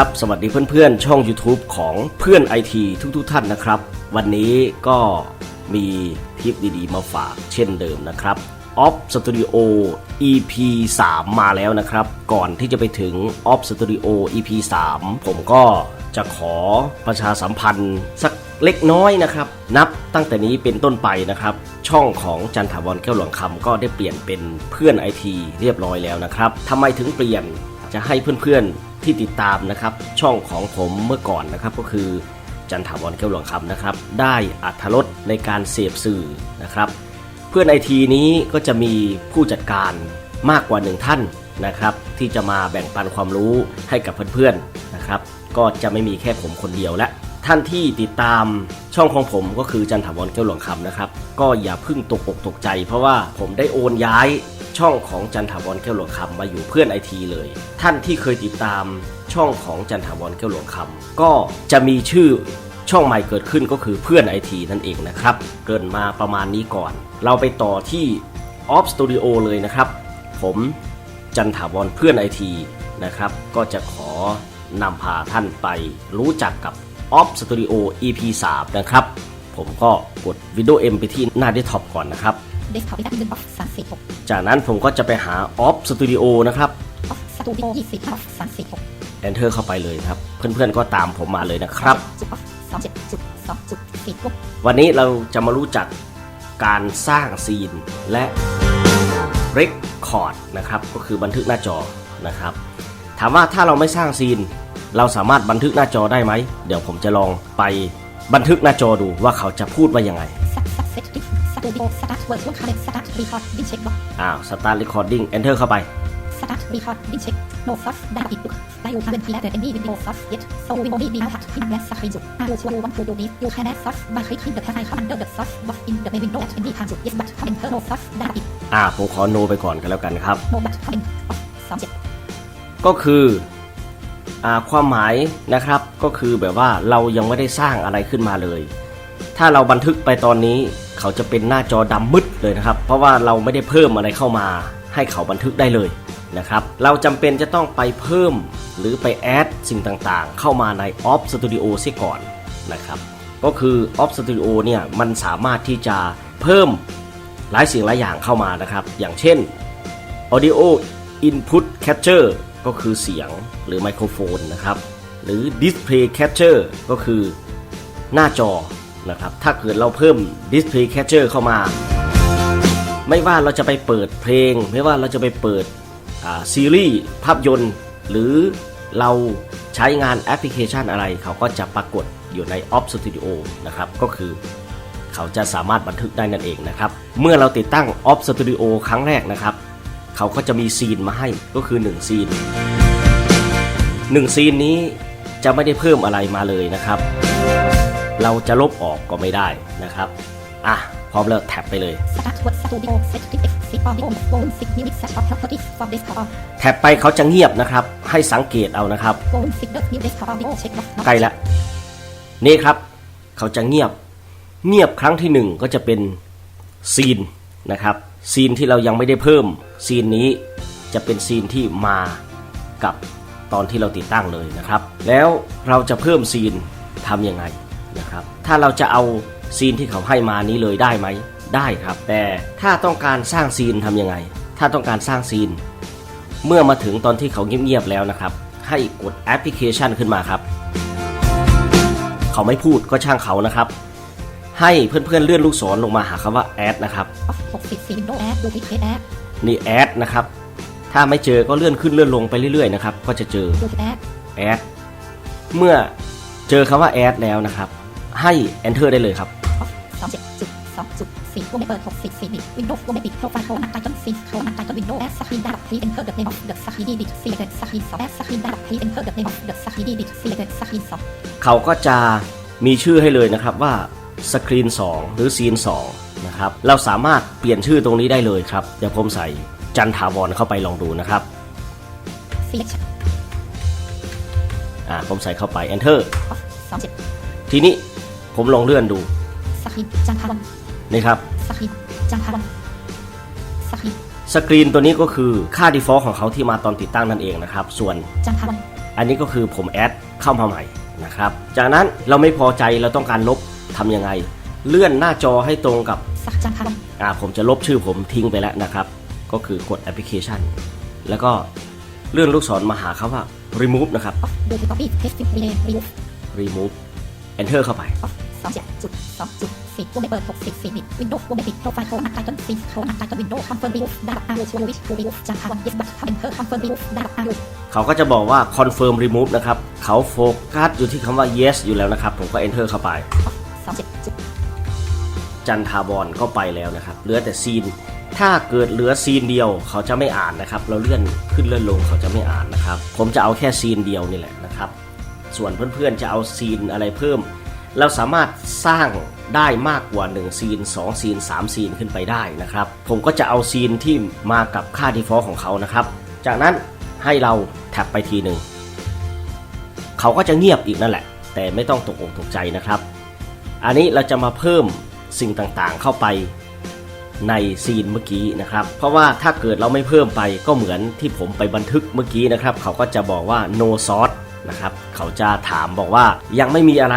ครับ สวัสดีเพื่อนๆ ช่อง YouTube ของเพื่อนไอทีทุกๆท่านนะครับ วันนี้ก็มีทิปดีๆ มาฝากเช่นเดิมนะครับ Off Studio EP 3 มาแล้วนะครับ ก่อนที่จะไปถึง Off Studio EP 3 ผมก็จะขอประชาสัมพันธ์สักเล็กน้อยนะครับ นับตั้งแต่นี้เป็นต้นไปนะครับ ช่องของจันทวรแก้วหลวงคำก็ได้เปลี่ยนเป็นเพื่อนไอทีเรียบร้อยแล้วนะครับทำไมถึงเปลี่ยนจะให้เพื่อนๆ ที่ติดตามนะครับช่องของผมเมื่อก่อนนะครับก็คือจันทาวรแก้วหลวงคำนะครับได้อัธรสในการเสพสื่อนะครับ เพื่อนไอทีนี้ก็จะมีผู้จัดการมากกว่าหนึ่งท่านนะครับที่จะมาแบ่งปันความรู้ให้กับเพื่อนๆนะครับก็จะไม่มีแค่ผมคนเดียวและ ท่านที่ติดตามช่องของผมก็คือจันทาวรแก้วหลวงคำนะครับก็อย่าพิ่งตกอกตกใจ เพราะว่าผมได้โอนย้าย ช่องของจันทาวรแก้วหลวงคำมาอยู่เพื่อนไอทีเลย ท่านที่เคยติดตามช่องของจันทาวรแก้วหลวงคำก็จะมีชื่อช่องใหม่เกิดขึ้นก็คือเพื่อนไอทีนั่นเองนะครับ เกินมาประมาณนี้ก่อน เราไปต่อที่ออฟสตูดิโอเลยนะครับ ผมจันทาวรเพื่อนไอทีนะครับ ก็จะขอนำพาท่านไปรู้จักกับ Off Studio EP 3 นะครับ ผมก็กด Windows M ไปที่หน้า Desktop ก่อนนะครับ เดสก์ท็อปที่ตั้งขึ้นออฟสามสี่หกจากนั้นผมก็จะไปหา Off Studio นะครับออฟสตูดิโอยี่สิบออฟสามสี่หก Enter เข้าไปเลยครับ เพื่อนๆก็ตามผมมาเลยนะครับจุดออฟสองเจ็ดจุดสองจุดสี่หกวันนี้เราจะมารู้จักการสร้างซีนและ Record นะครับ ก็คือบันทึกหน้าจอนะครับ ถามว่าถ้าเราไม่สร้างซีน เราสามารถบันทึกหน้าจอได้ไหม เดี๋ยวผมจะลองไปบันทึกหน้าจอดูว่าเขาจะพูดว่ายังไงสักสักเซ ตูดิโอสตาร์ทเวิร์ชวลคาเลนสตาร์ทรีคอร์ดดิเช็คบล็อกอ้าว Start Recording Enter เตอร์เข้าไปสตาร์ทรีคอร์ดดิเช็คโนฟอสด้อีกบุ๊กได้ยูทาเวนทีและเดนนี่วิดีโอฟอสเย็ดโซวิโมดีดีนะฮัทอินแลสสักรีจุดอารูชัวรูวันทูดูดิยูแคนแอสซอสบาคลิกคลิกเดอะไทยคอมอันเดอร์เดอะซอสบอกอินเดอะเมวินโดแอทเอนดี้คานจุดเยสบัตคอมเมนเทอร์โนฟอสด้อีกอ่าผมขอโนไปก่อนกันแล้วกันครับโนบัตคอมเมนสองเจ็ดก็คืออ่าความหมายนะครับก็คือแบบว่าเรายังไม่ได้สร้างอะไรขึ้นมาเลย ถ้าเราบันทึกไปตอนนี้ เขาจะเป็นหน้าจอดำมืดเลยนะครับ เพราะว่าเราไม่ได้เพิ่มอะไรเข้ามาให้เขาบันทึกได้เลยนะครับ เราจำเป็นจะต้องไปเพิ่มหรือไปแอดสิ่งต่างๆ เข้ามาใน Off Studio เสียก่อนนะครับ ก็คือ Off Studio เนี่ยมันสามารถที่จะเพิ่มหลายสิ่งหลายอย่างเข้ามานะครับ อย่างเช่น Audio Input Capture ก็คือเสียงหรือไมโครโฟนนะครับ หรือ Display Capture ก็คือหน้าจอ นะครับ ถ้าเกิดเราเพิ่ม Display Capture เข้ามา ไม่ว่าเราจะไปเปิดเพลง ไม่ว่าเราจะไปเปิดซีรีส์ภาพยนตร์ หรือเราใช้งานแอปพลิเคชันอะไร เขาก็จะปรากฏอยู่ใน Off Studio นะครับ ก็คือเขาจะสามารถบันทึกได้นั่นเองนะครับ เมื่อเราติดตั้ง Off Studio ครั้งแรกนะครับ เขาก็จะมีซีนมาให้ก็คือ 1 ซีน 1 ซีนนี้จะไม่ได้เพิ่มอะไรมาเลยนะครับ เราจะลบออกก็ไม่ได้นะครับ อะพร้อมแล้วแท็บไปเลย แท็บไปเขาจะเงียบนะครับ ให้สังเกตเอานะครับโฟนสิบเดอร์มิวเดสก์ท็อปออดิโอเช็คบล็อกใกล้ละ นี่ครับ เขาจะเงียบ เงียบครั้งที่หนึ่งก็จะเป็นซีนนะครับซีนที่เรายังไม่ได้เพิ่มซีนนี้จะเป็นซีนที่มากับตอนที่เราติดตั้งเลยนะครับ แล้วเราจะเพิ่มซีนทำยังไง นะครับ ถ้าเราจะเอาซีนที่เขาให้มานี้เลยได้ไหม ได้ครับ แต่ถ้าต้องการสร้างซีนทำยังไง ถ้าต้องการสร้างซีน เมื่อมาถึงตอนที่เขาเงียบๆแล้วนะครับ ให้กดแอปพลิเคชันขึ้นมาครับ เขาไม่พูดก็ช่างเขานะครับ ให้เพื่อนๆเลื่อนลูกศรลงมาหาคำว่าแอดนะครับออฟหกสิบสี่วินโดว์แอดดูวิดแอดนี่แอดนะครับ ถ้าไม่เจอก็เลื่อนขึ้นเลื่อนลงไปเรื่อยๆนะครับ ก็จะเจอดูแอดแอด เมื่อเจอคำว่าแอดแล้วนะครับ ให้ enter ได้เลยครับออฟสองเจ็ดจุดสองจุดสี่วงเล็บเปิดหกสิบสี่บิตวินโดว์วงเล็บปิดโปรไฟล์โคนักไตเติ้ลซีโคนักไตเติ้ลวินโดว์แอดสกรีนดาบทีเอนเตอร์เดอะเนมออฟเดอะสกรีนดีบิตซีเลเดสกรีนสองแอดสกรีนดาบทีเอนเตอร์เดอะเนมออฟเดอะสกรีนดีบิตซีเลเดสกรีนสองเขาก็จะมีชื่อให้เลยนะครับว่าสกรีน2 หรือซีน2นะครับเราสามารถเปลี่ยนชื่อตรงนี้ได้เลยครับเดี๋ยวผมใส่จันทาวรเข้าไปลองดูนะครับซีเลคชั่นอ่าผมใส่เข้าไป enter ออฟสองเจ็ดทีนี้ ผมลองเลื่อนดูสกรีนจันทาวันนี่ครับสกรีนจันทาวันสกรีนสกรีนตัวนี้ก็คือค่า default ของเขาที่มาตอนติดตั้งนั่นเองนะครับ ส่วนจันทาวันอันนี้ก็คือผมแอดเข้ามาใหม่นะครับ จากนั้นเราไม่พอใจเราต้องการลบทำยังไง เลื่อนหน้าจอให้ตรงกับสักจานคาร์บอนอ่าผมจะลบชื่อผมทิ้งไปแล้วนะครับ ก็คือกดแอปพลิเคชัน แล้วก็เลื่อนลูกศรมาหาคำว่า remove นะครับออฟดูทูปี้เทสติ้งรีเลย์รีมูฟ remove enter เข้าไปออฟ สองเจ็ดจุดสองจุดสี่วงเล็บเปิดหกสิบสี่บิตวินโดว์วงเล็บปิดโปรไฟล์โค้ดอันไตเติลซีโค้ดอันไตเติลวินโดว์คอนเฟิร์มรีมูฟได้แบบอาร์ชูวิชรีมูฟจานคาร์บอน yes but ทำ enter คอนเฟิร์มรีมูฟได้แบบอาร์เขาก็จะบอกว่า confirm remove นะครับ เขาโฟกัสอยู่ที่คำว่า yes อยู่แล้วนะครับ ผมก็ enter เข้าไปสองเจ็ดจุดจันทาบอลก็ไปแล้วนะครับ เหลือแต่ซีน ถ้าเกิดเหลือซีนเดียวเขาจะไม่อ่านนะครับ เราเลื่อนขึ้นเลื่อนลงเขาจะไม่อ่านนะครับ ผมจะเอาแค่ซีนเดียวนี่แหละนะครับ ส่วนเพื่อนๆจะเอาซีนอะไรเพิ่ม เราสามารถสร้างได้มากกว่า 1 ซีน 2 ซีน 3 ซีนขึ้นไปได้นะครับ ผมก็จะเอาซีนที่มากับค่า default ของเขานะครับ จากนั้นให้เราแท็บไปทีหนึ่ง เขาก็จะเงียบอีกนั่นแหละ แต่ไม่ต้องตกอกตกใจนะครับ อันนี้เราจะมาเพิ่มสิ่งต่างๆเข้าไปในซีนเมื่อกี้นะครับ เพราะว่าถ้าเกิดเราไม่เพิ่มไปก็เหมือนที่ผมไปบันทึกเมื่อกี้นะครับ เขาก็จะบอกว่า no source นะครับ เขาจะถามบอกว่ายังไม่มีอะไร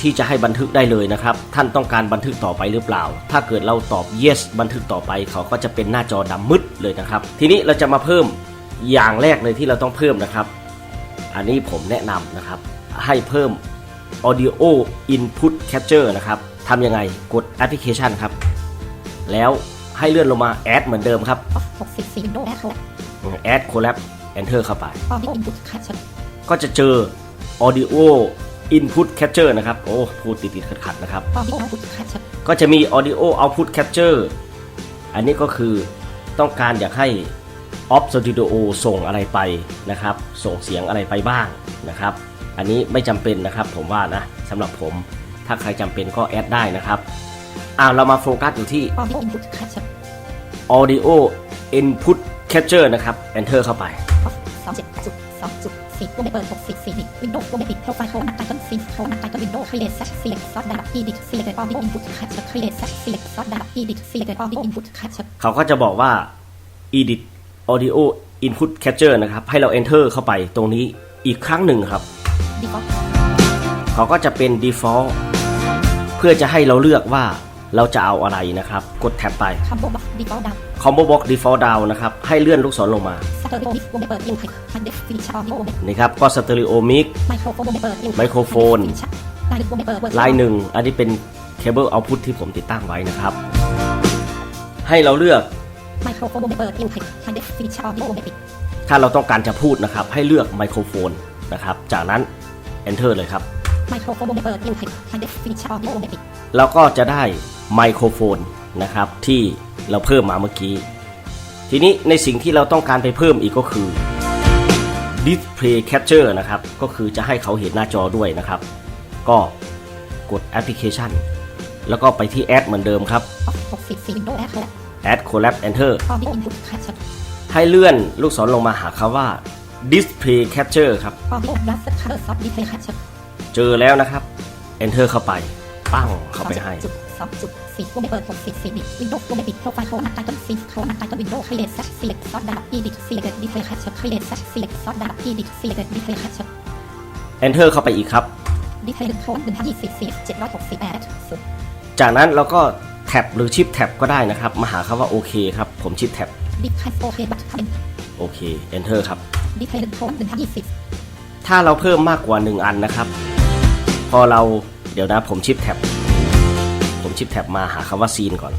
ที่จะให้บันทึกได้เลยนะครับ ท่านต้องการบันทึกต่อไปหรือเปล่า ถ้าเกิดเราตอบ yes บันทึกต่อไปเขาก็จะเป็นหน้าจอดำมืดเลยนะครับ ทีนี้เราจะมาเพิ่มอย่างแรกเลยที่เราต้องเพิ่มนะครับ อันนี้ผมแนะนำนะครับ ให้เพิ่ม audio input capture นะครับทำยังไงกดแอปพลิเคชันครับ แล้วให้เลื่อนลงมา add เหมือนเดิมครับออฟหกสิบสี่วินโดว์แอร์โค้ด add collab enter เข้าไปออดิโออินพุตแคชชั่นก็จะเจอ audio Input Catcher นะครับ โอ้ พูดติดติดขัดขัดนะครับ ก็จะมี Audio Output Catcher อันนี้ก็คือต้องการอยากให้ Off Studio ส่งอะไรไปนะครับ ส่งเสียงอะไรไปบ้างนะครับ อันนี้ไม่จำเป็นนะครับผมว่านะสำหรับผม ถ้าใครจำเป็นก็แอดได้นะครับอ้าเรามาโฟกัสอยู่ที่ Audio Input Catcher นะครับ Enter เข้าไป 2 7 2 ปิดวงเล็บเปิด6 4 4 1 Windows วงเล็บปิดโปรไฟล์โฮมอัดไตเติ้ลซีนโฮมอัดไตเติ้ล Windows Create Set Select Source Data Edit Select Audio Input Capture Create Set Select Source Data Edit Select Audio Input Capture เขาก็จะบอกว่า Edit Audio Input Capture นะครับ ให้เรา Enter เข้าไปตรงนี้อีกครั้งหนึ่งครับ Default เขาก็จะเป็น Default เพื่อจะให้เราเลือกว่าเราจะเอาอะไรนะครับ กดแท็บไป Combo Box Default Down คอมโบบ็อกดีฟォลดาวนะครับ ให้เลื่อนลูกศรลงมา นี่ครับ ก็สเตอริโอมิกไมโครโฟนไลน์หนึ่ง อันนี้เป็นเคเบิลเอาพุทที่ผมติดตั้งไว้นะครับ ให้เราเลือก ถ้าเราต้องการจะพูดนะครับ ให้เลือกไมโครโฟนนะครับ จากนั้น Enter เลยครับเราก็จะได้ไมโครโฟน นะครับที่เราเพิ่มมาเมื่อกี้ ทีนี้ในสิ่งที่เราต้องการไปเพิ่มอีกก็คือ Display Capture นะครับ ก็คือจะให้เขาเห็นหน้าจอด้วยนะครับ ก็กดแอปพลิเคชัน แล้วก็ไปที่ Add เหมือนเดิมครับออกสิบสี่วินโดว์แอร์โค้ด Add Collab Enter ออดิโอนพุตแคชชั่นให้เลื่อนลูกศรลงมาหาคำว่า Display Capture ครับ เจอแล้วนะครับ Enter เข้าไป ปั้งเข้าไปให้ สองจุดสี่วงเล็บเปิดหกสิบสี่บิตวินโดว์วงเล็บปิดโปรไฟล์โค้ดอันไตเติลซีโค้ดอันไตเติลวินโดว์ครีเอทแซชซีเล็กซอสได้อีดิทซีเล็กดิเพย์แคชชั่นครีเอทแซชซีเล็กซอสได้อีดิทซีเล็กดิเพย์แคชชั่น Enter เข้าไปอีกครับ ดิเพย์หนึ่งโค้ดหนึ่งพันยี่สิบสี่เจ็ดร้อยหกสิบแปดศูนย์จากนั้นเราก็แท็บหรือชิปแท็บก็ได้นะครับ มาหาคำว่าโอเคครับ ผมชิปแท็บดิสเพย์โอเคบัตทำโอเค Enter ครับ ดิเพย์หนึ่งโค้ดหนึ่งพันยี่สิบถ้าเราเพิ่มมากกว่า 1 อันนะครับ พอเราเดี๋ยวนะผมชิปแท็บ ชิปแท็บมาหาคำว่าซีนก่อน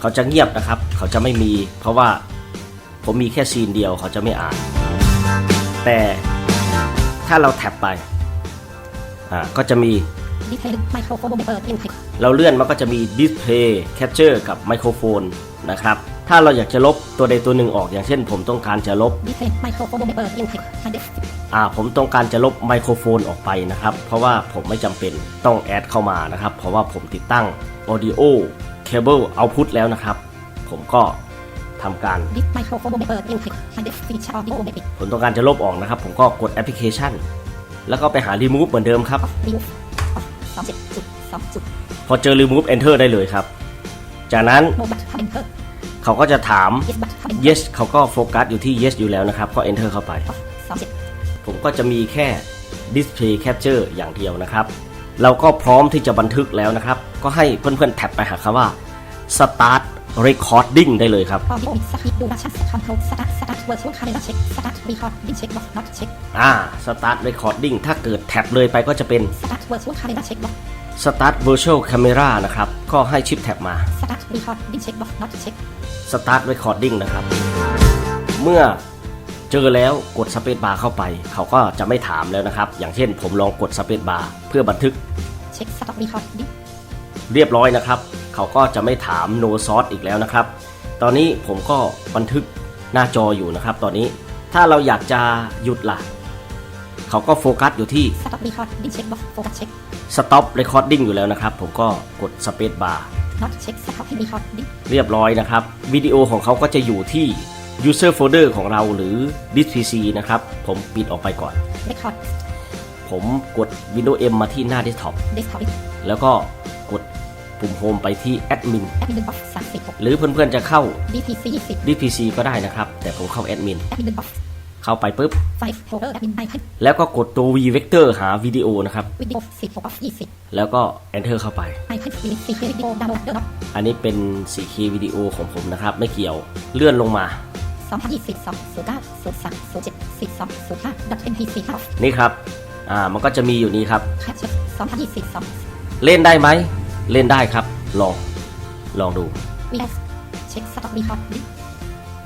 เขาจะเงียบนะครับ เขาจะไม่มี เพราะว่าผมมีแค่ซีนเดียวเขาจะไม่อ่าน แต่ถ้าเราแท็บไปอ่าก็จะมีดิสเพย์หนึ่งไมโครโฟนวงเล็บเปิดยูไทเราเลื่อนมันก็จะมี Display Capture กับไมโครโฟนนะครับ ถ้าเราอยากจะลบตัวใดตัวหนึ่งออกอย่างเช่น ผมต้องการจะลบดิสเพย์ไมโครโฟนวงเล็บเปิดยูไทฮันเดฟอ่าผมต้องการจะลบไมโครโฟนออกไปนะครับ เพราะว่าผมไม่จำเป็นต้องแอดเข้ามานะครับ เพราะว่าผมติดตั้ง Audio Cable Output แล้วนะครับ ผมก็ทำการดิสไมโครโฟนวงเล็บเปิดยูไทฮันเดฟฟีชาร์ออดิโอวงเล็บปิดผมต้องการจะลบออกนะครับ ผมก็กดแอปพลิเคชัน แล้วก็ไปหา Remove เหมือนเดิมครับออฟรีมูฟออฟสองเจ็ดจุดสองจุดพอเจอ Remove Enter ได้เลยครับ จากนั้นโนบัตทำ เอนเตอร์เขาก็จะถาม yes บัตทำเอนเตอร์ yes เขาก็โฟกัสอยู่ที่ yes อยู่แล้วนะครับ ก็ enter เข้าไปออฟสองเจ็ดผมก็จะมีแค่ Display Capture อย่างเดียวนะครับ เราก็พร้อมที่จะบันทึกแล้วนะครับ ก็ให้เพื่อนๆแท็บไปหาคำว่า Start Recording ได้เลยครับ audio mix speed duration control start start virtual camera check start recording check box not check อ่า Start Recording ถ้าเกิดแท็บเลยไปก็จะเป็น start virtual camera check box Start Virtual Camera นะครับ ก็ให้ชิปแท็บมา start recording check box not check Start Recording นะครับ เมื่อเจอแล้วกด Space Bar เข้าไป เขาก็จะไม่ถามแล้วนะครับ อย่างเช่นผมลองกด Space Bar เพื่อบันทึก check stop recording เรียบร้อยนะครับ เขาก็จะไม่ถาม no source อีกแล้วนะครับ ตอนนี้ผมก็บันทึกหน้าจออยู่นะครับ ตอนนี้ถ้าเราอยากจะหยุดล่ะ เขาก็โฟกัสอยู่ที่ stop recording check box focus check stop recording อยู่แล้วนะครับ ผมก็กด space bar not check stop recording เรียบร้อยนะครับ วิดีโอของเขาก็จะอยู่ที่ user folder ของเราหรือ disk pc นะครับ ผมปิดออกไปก่อน record ผมกด windows m มาที่หน้า desktop desktop แล้วก็กดปุ่ม home ไปที่ admin admin box 36หรือเพื่อนๆจะเข้า dpc 20 disk pc ก็ได้นะครับ แต่ผมเข้า admin admin box เข้าไปปุ๊บ5 folder admin icon แล้วก็กดตัว v vector หาวิดีโอนะครับ video 10 of 20แล้วก็ enter เข้าไป icon delete 4 video download อันนี้เป็น 4K วิดีโอของผมนะครับ ไม่เกี่ยวเลื่อนลงมา2022 09 03 07 42 05 .mp4 นี่ครับ อ่า มันก็จะมีอยู่นี้ครับ capture 2022เล่นได้ไหม เล่นได้ครับ ลอง ลองดู relax check stop recording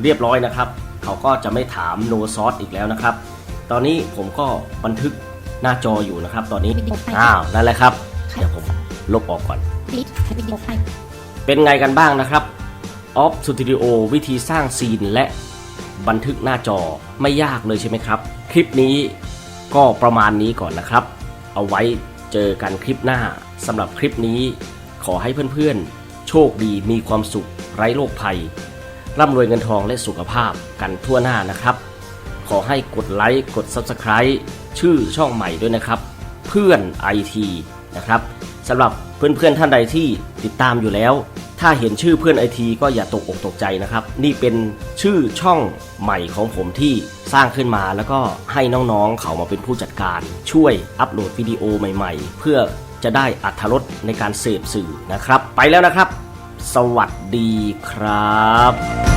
เรียบร้อยนะครับ เขาก็จะไม่ถาม no source อีกแล้วนะครับ ตอนนี้ผมก็บันทึกหน้าจออยู่นะครับ ตอนนี้ อ้าว นั่นแหละครับ เดี๋ยวผมลบออกก่อน delete video file เป็นไงกันบ้างนะครับ Off Studio วิธีสร้างซีนและบันทึกหน้าจอไม่ยากเลยใช่ไหมครับ คลิปนี้ก็ประมาณนี้ก่อนนะครับ เอาไว้เจอกันคลิปหน้าสำหรับคลิปนี้ ขอให้เพื่อนๆ โชคดีมีความสุขไร้โรคภัย ร่ำรวยเงินทองและสุขภาพกันทั่วหน้านะครับ ขอให้กดไลค์กด Subscribe ชื่อช่องใหม่ด้วยนะครับ เพื่อน IT นะครับสำหรับเพื่อนๆท่านใดที่ติดตามอยู่แล้ว ถ้าเห็นชื่อเพื่อนไอทีก็อย่าตกอกตกใจนะครับ นี่เป็นชื่อช่องใหม่ของผมที่สร้างขึ้นมาแล้วก็ให้น้องๆเขามาเป็นผู้จัดการ ช่วยอัปโหลดวิดีโอใหม่ๆ เพื่อจะได้อัธรสในการเสพสื่อนะครับ ไปแล้วนะครับ สวัสดีครับ